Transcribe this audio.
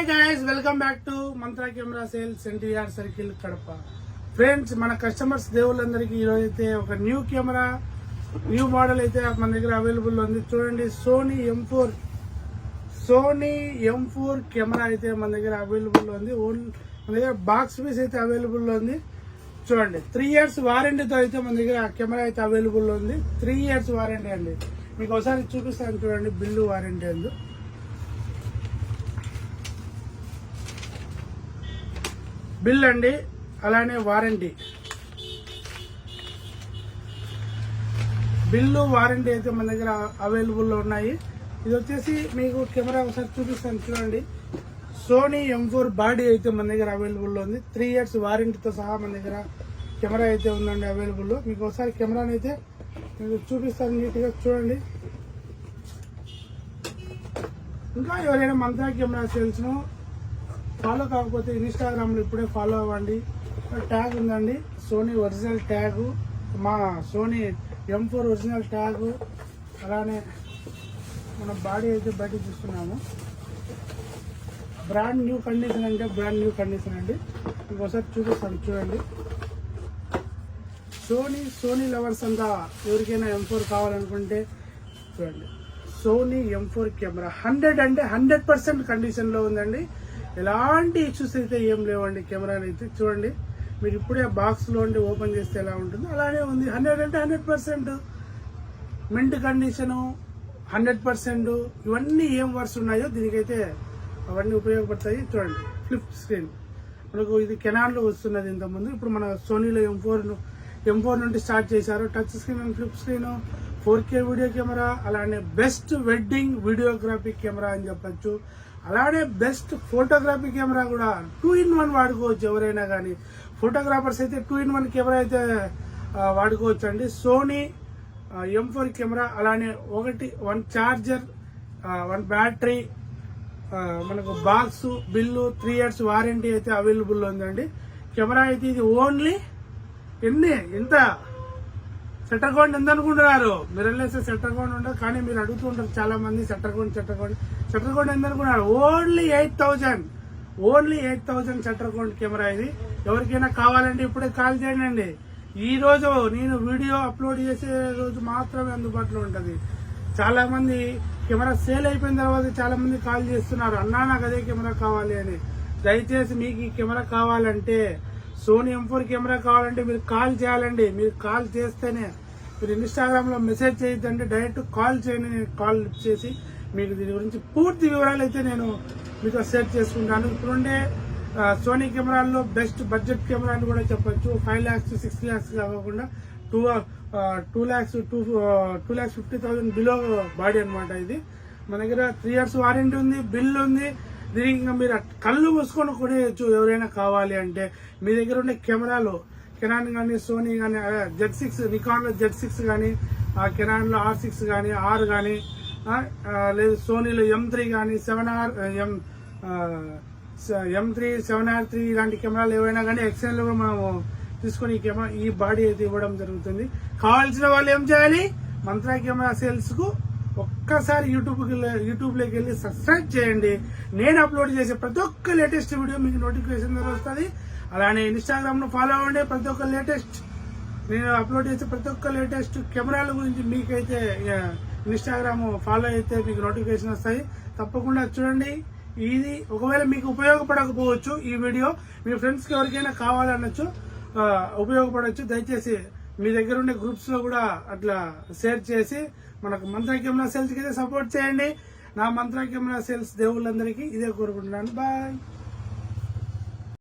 Hi guys welcome back to Mantra camera sales NTR circle Kadapa. Friends మన customers దేవుళ్ళందరికీ ఈరోజు అయితే ఒక న్యూ కెమెరా న్యూ మోడల్ అయితే మన దగ్గర అవైలబుల్ ఉంది. చూడండి Sony M four Sony M four camera అయితే మన దగ్గర అవైలబుల్ ఉంది. ఓన్లీ మన దగ్గర బాక్స్ పీస్ అయితే అవైలబుల్ ఉంది. చూడండి త్రీ ఇయర్స్ వారంటీతో అయితే మన దగ్గర ఆ కెమెరా అయితే అవైలబుల్ ఉంది. త్రీ ఇయర్స్ వారంటీ అండి. మీకు ఒకసారి చూపిస్తాను చూడండి బిల్లు వారంటీ అందు. బిల్ అండి అలానే వారంటీ. బిల్లు వారంటీ అయితే మన దగ్గర అవైలబుల్లో ఉన్నాయి. ఇది వచ్చేసి మీకు కెమెరా ఒకసారి చూపిస్తాను చూడండి. సోనీ ఎం ఫోర్ బాడీ అయితే మన దగ్గర అవైలబుల్లో ఉంది. త్రీ ఇయర్స్ వారంటీతో సహా మన దగ్గర కెమెరా అయితే ఉందండి అవైలబుల్ మీకు ఒకసారి కెమెరాని అయితే మీకు చూపిస్తాను నీట్గా చూడండి. ఇంకా ఎవరైనా మంత్రా కెమెరా సేల్స్ను ఫాలో కాకపోతే ఇన్స్టాగ్రామ్లో ఇప్పుడే ఫాలో అవ్వండి. ట్యాగ్ ఉందండి. Sony original tag. మా Sony M four original tag. అలానే మన బాడీ అయితే బయట చూస్తున్నాము బ్రాండ్ న్యూ కండిషన్ అంటే బ్రాండ్ న్యూ కండిషన్ అండి. ఇంకోసారి చూపిస్తాను చూడండి. సోనీ సోనీ లవర్స్ అంతా ఎవరికైనా ఎం ఫోర్ కావాలనుకుంటే చూడండి. Sony M four camera. Hundred అంటే హండ్రెడ్ పర్సెంట్ కండిషన్లో ఉందండి. ఎలాంటి ఇష్యూస్ అయితే ఏం లేవండి కెమెరాని అయితే చూడండి. మీరు ఇప్పుడే బాక్స్లో ఉండి ఓపెన్ చేస్తే ఎలా ఉంటుంది అలానే ఉంది. హండ్రెడ్ అంటే hundred percent mint condition hundred percent ఇవన్నీ ఏం వర్స్ ఉన్నాయో దీనికైతే అవన్నీ ఉపయోగపడతాయి. చూడండి ఫ్లిప్ స్క్రీన్ మనకు ఇది కెనాన్లో వస్తున్నది ఇంతకుముందు. ఇప్పుడు మన సోనీలో ఎం ఫోర్ ఎం ఫోర్ నుండి స్టార్ట్ చేశారు. Touch screen and flip screen four K video camera అలానే బెస్ట్ వెడ్డింగ్ వీడియోగ్రఫీ కెమెరా అని చెప్పచ్చు. అలానే బెస్ట్ ఫోటోగ్రఫీ కెమెరా కూడా. టూ ఇన్ వన్ వాడుకోవచ్చు ఎవరైనా కానీ ఫోటోగ్రాఫర్స్ అయితే టూ ఇన్ వన్ కెమెరా అయితే వాడుకోవచ్చు అండి సోనీ ఎం ఫోర్ కెమెరా అలానే ఒకటి వన్ ఛార్జర్ వన్ బ్యాటరీ మనకు box bill three years warranty అయితే అవైలబుల్ ఉందండి. కెమెరా అయితే ఇది ఓన్లీ ఎన్ని? ఎంత? సెట్ అకౌంట్ ఎంత అనుకుంటున్నారు మీరు వెళ్ళేస్తే సెట్ అకౌంట్ ఉండదు కానీ మీరు అడుగుతుంటారు చాలా మంది set account set account set account ఎంత అనుకున్నారు only eight thousand. Only eight thousand set account camera ఇది. ఎవరికైనా కావాలంటే ఇప్పుడే కాల్ చేయండి. ఈ రోజు నేను వీడియో అప్లోడ్ చేసే రోజు మాత్రమే అందుబాటులో ఉంటుంది. చాలా మంది కెమెరా సేల్ అయిపోయిన తర్వాత చాలా మంది కాల్ చేస్తున్నారు. అన్నా నాకు అదే కెమెరా కావాలి అని. దయచేసి మీకు ఈ కెమెరా కావాలంటే సోనీ ఎం ఫోర్ కెమెరా కావాలంటే మీరు కాల్ చేయాలండి. మీరు కాల్ చేస్తేనే మీరు ఇన్స్టాగ్రామ్లో మెసేజ్ చేయొద్దండి డైరెక్ట్ కాల్ చేయండి. నేను కాల్ లిఫ్ట్ చేసి మీకు దీని గురించి పూర్తి వివరాలు అయితే నేను మీతో షేర్ చేసుకుంటాను. ఇప్పుడుండే సోనీ కెమెరాల్లో బెస్ట్ బడ్జెట్ కెమెరా అని కూడా చెప్పొచ్చు. ఫైవ్ ల్యాక్స్ సిక్స్ ల్యాక్స్ కాకుండా two two lakhs two two lakhs fifty thousand below body అనమాట ఇది. మన దగ్గర త్రీ ఇయర్స్ వారంటీ ఉంది బిల్ ఉంది. దీనికి ఇంకా మీరు కళ్ళు మూసుకొని కొనేయచ్చు ఎవరైనా కావాలి అంటే. మీ దగ్గర ఉండే కెమెరాలు కెనాన్ కానీ సోనీ కానీ జెడ్ సిక్స్ నికాన్లో జెడ్ సిక్స్ కానీ కెనాన్లో ఆర్ సిక్స్ కానీ ఆర్ కానీ లేదు సోనీలో ఎం త్రీ కానీ seven R M M three seven R three ఇలాంటి కెమెరాలు ఏవైనా కానీ ఎక్స్ఎన్లో మనము తీసుకొని ఈ కెమెరా ఈ బాడీ అయితే ఇవ్వడం జరుగుతుంది. కావాల్సిన వాళ్ళు ఏం చేయాలి? మంత్రా కెమెరా సేల్స్కు ఒక్కసారి యూట్యూబ్ యూట్యూబ్లోకి వెళ్ళి సబ్స్క్రైబ్ చేయండి. నేను అప్లోడ్ చేసే ప్రతి ఒక్క లేటెస్ట్ వీడియో మీకు నోటిఫికేషన్ ద్వారా వస్తుంది. అలానే ఇన్స్టాగ్రామ్ను ఫాలో అవ్వండి. ప్రతి ఒక్క లేటెస్ట్ నేను అప్లోడ్ చేసే ప్రతి ఒక్క లేటెస్ట్ కెమెరాల గురించి మీకైతే ఇన్స్టాగ్రామ్ ఫాలో అయితే మీకు నోటిఫికేషన్ వస్తాయి తప్పకుండా చూడండి. ఇది ఒకవేళ మీకు ఉపయోగపడకపోవచ్చు ఈ వీడియో మీ ఫ్రెండ్స్కి ఎవరికైనా కావాలనొచ్చు ఉపయోగపడవచ్చు దయచేసి మీ దగ్గర ఉండే గ్రూప్స్లో కూడా అట్లా షేర్ చేసి మనకు మంత్ర కెమెరా సెల్స్కి అయితే సపోర్ట్ చేయండి. నా మంత్ర కెమెరా సెల్స్ దేవుళ్ళందరికీ ఇదే కోరుకుంటున్నాను. బాయ్